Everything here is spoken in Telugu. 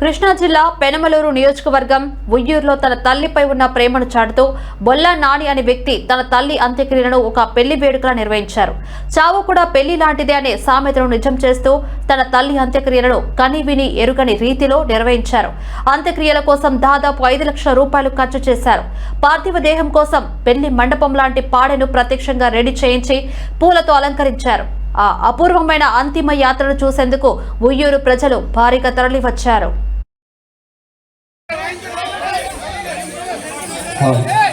కృష్ణా జిల్లా పెనమలూరు నియోజకవర్గం ఉయ్యూరులో తన తల్లిపై ఉన్న ప్రేమను చాటుతూ బొల్లా నాని అనే వ్యక్తి తన తల్లి అంత్యక్రియలను ఒక పెళ్ళి వేడుకలా నిర్వహించారు. చావు కూడా పెళ్ళి లాంటిదే అనే సామెతను నిజం చేస్తూ తన తల్లి అంత్యక్రియలను కని విని ఎరుగని రీతిలో నిర్వహించారు. అంత్యక్రియల కోసం దాదాపు ఐదు లక్షల రూపాయలు ఖర్చు చేశారు. పార్థివ దేహం కోసం పెళ్ళి మండపం లాంటి పాడెను ప్రత్యక్షంగా రెడీ చేయించి పూలతో అలంకరించారు. ఆ అపూర్వమైన అంతిమ యాత్రను చూసేందుకు ఉయ్యూరు ప్రజలు భారీగా తరలివచ్చారు. 好。